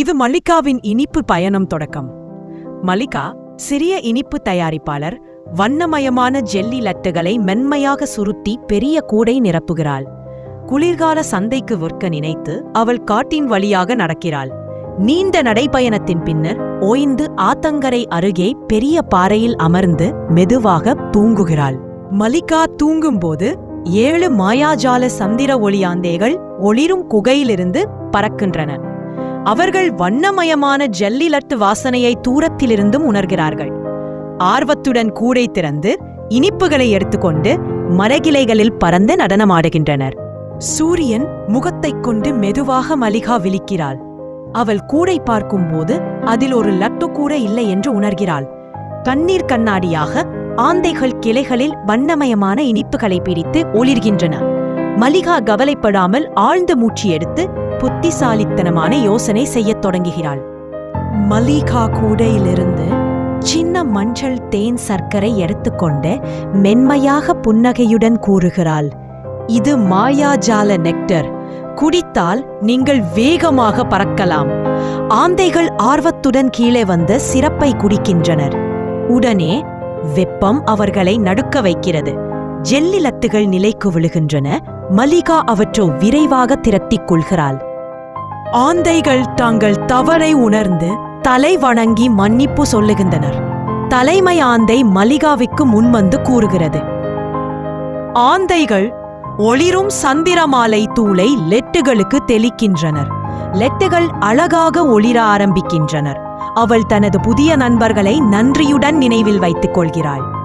இது மல்லிகாவின் இனிப்பு பயணம் தொடக்கம். மல்லிகா சிறிய இனிப்பு தயாரிப்பாளர் வண்ணமயமான ஜெல்லி லட்டுகளை மென்மையாக சுருத்தி பெரிய கூடை நிரப்புகிறாள். குளிர்கால சந்தைக்கு விற்க நினைத்து அவள் காட்டின் வழியாக நடக்கிறாள். நீண்ட நடைபயணத்தின் பின்னர் ஓய்ந்து ஆத்தங்கரை அருகே பெரிய பாறையில் அமர்ந்து மெதுவாக தூங்குகிறாள். மலிகா தூங்கும்போது ஏழு மாயாஜால சந்திர ஒளியாந்தேகள் ஒளிரும் குகையிலிருந்து பறக்கின்றன. அவர்கள் வண்ணமயமான ஜல்லி லட்டு வாசனையை தூரத்திலிருந்தும் உணர்கிறார்கள். ஆர்வத்துடன் கூடை திறந்து இனிப்புகளை எடுத்துக்கொண்டு மரகிளைகளில் பறந்து நடனமாடுகின்றனர். சூரியன் முகத்தைக் கொண்டு மெதுவாக மலிகா விழிக்கிறாள். அவள் கூடை பார்க்கும்போது அதில் ஒரு லட்டு கூட இல்லை என்று உணர்கிறாள். கண்ணீர் கண்ணாடியாக ஆந்தைகள் கிளைகளில் வண்ணமயமான இனிப்புகளை பிரித்து ஒளிர்கின்றன. மலிகா கவலைப்படாமல் ஆழ்ந்த மூச்சு எடுத்து புத்திசாலித்தனமான யோசனை செய்யத் தொடங்குகிறாள். மலிகா கூடையிலிருந்து சின்ன மஞ்சள் தேன் சர்க்கரை எடுத்துக்கொண்டு மென்மையாக புன்னகையுடன் கூறுகிறாள். இது மாயாஜால நெக்டர். குடித்தால் நீங்கள் வேகமாக பறக்கலாம். ஆந்தைகள் ஆர்வத்துடன் கீழே வந்து சிறப்பை குடிக்கின்றனர். உடனே வெப்பம் அவர்களை நடுக்க வைக்கிறது. ஜெல்லிலத்துகள் நிலைக்கு விழுகின்றன. மலிகா அவற்றோ விரைவாக திரட்டிக் கொள்கிறாள். ஆந்தைகள் தங்கள் தவறை உணர்ந்து தலை வணங்கி மன்னிப்பு சொல்லுகின்றனர். தலைமை ஆந்தை மலிகாவிற்கு முன்வந்து கூறுகிறது. ஆந்தைகள் ஒளிரும் சந்திரமாலை தூளை லெட்டுகளுக்கு தெளிக்கின்றனர். லெட்டுகள் அழகாக ஒளிர ஆரம்பிக்கின்றனர். அவள் தனது புதிய நண்பர்களை நன்றியுடன் நினைவில் வைத்துக் கொள்கிறாள்.